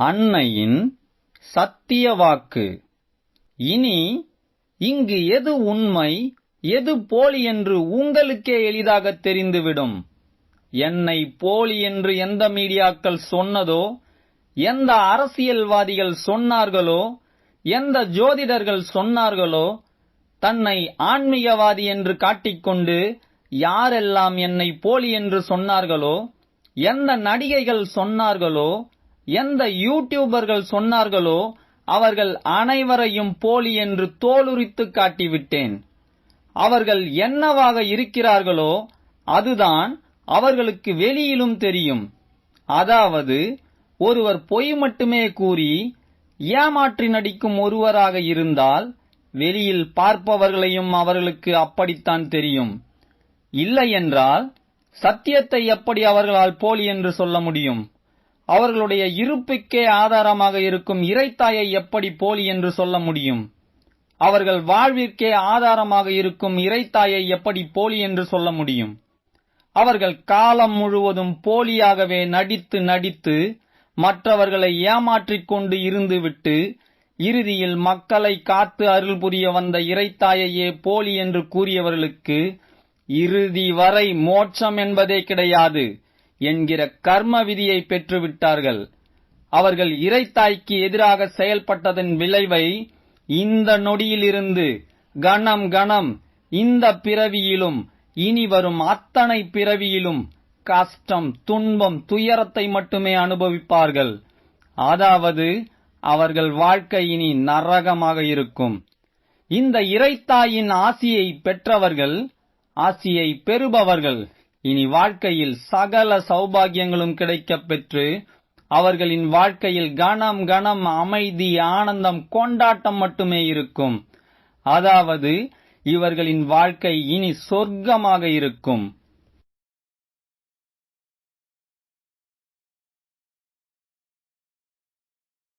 அன்னையின் சத்திய வாக்கு. இனி இங்கு எது உண்மை எது போலி என்று உங்களுக்கே எளிதாக தெரிந்துவிடும். என்னை போலி என்று எந்த மீடியாக்கள் சொன்னதோ எந்த அரசியல்வாதிகள் சொன்னார்களோ எந்த ஜோதிடர்கள் சொன்னார்களோ தன்னை ஆன்மீகவாதி என்று காட்டிக்கொண்டு யாரெல்லாம் என்னை போலி என்று சொன்னார்களோ எந்த நடிகைகள் சொன்னார்களோ எந்த யூடியூபர்கள் சொன்னார்களோ அவர்கள் அனைவரையும் போலி என்று தோலுரித்து காட்டிவிட்டேன். அவர்கள் என்னவாக இருக்கிறார்களோ அதுதான் அவர்களுக்கு வெளியிலும் தெரியும். அதாவது ஒருவர் பொய் மட்டுமே கூறி ஏமாற்றி நடிக்கும் ஒருவராக இருந்தால் வெளியில் பார்ப்பவர்களையும் அவர்களுக்கு அப்படித்தான் தெரியும். இல்லையென்றால் சத்தியத்தை எப்படி அவர்களால் போலி என்று சொல்ல முடியும்? அவர்களுடைய இருப்புக்கே ஆதாரமாக இருக்கும் இறைத்தாயை எப்படி போலி என்று சொல்ல முடியும்? அவர்கள் வாழ்விற்கே ஆதாரமாக இருக்கும் இறைத்தாயை எப்படி போலி என்று சொல்ல முடியும்? அவர்கள் காலம் முழுவதும் போலியாகவே நடித்து நடித்து மற்றவர்களை ஏமாற்றிக் கொண்டு இருந்துவிட்டு இறுதியில் மக்களை காத்து அருள் புரிய வந்த இறைத்தாயையே போலி என்று கூறியவர்களுக்கு இறுதி வரை மோட்சம் என்பதே கிடையாது. என்கிற கர்ம விதியை பெற்றுவிட்டார்கள். அவர்கள் இறைத்தாய்க்கு எதிராக செயல்பட்டதன் விளைவை இந்த நொடியிலிருந்து கணம் கணம் இந்த பிறவியிலும் இனி வரும் அத்தனை பிறவியிலும் கஷ்டம் துன்பம் துயரத்தை மட்டுமே அனுபவிப்பார்கள். அதாவது அவர்கள் வாழ்க்கை இனி நரகமாக இருக்கும். இந்த இறைத்தாயின் ஆசியை பெற்றவர்கள் ஆசியை பெறுபவர்கள் இனி வாழ்க்கையில் சகல சௌபாகியங்களும் கிடைக்கப் பெற்று அவர்களின் வாழ்க்கையில் கணம் கணம் அமைதி ஆனந்தம் கொண்டாட்டம் மட்டுமே இருக்கும். அதாவது இவர்களின் வாழ்க்கை இனி சொர்க்கமாக இருக்கும்.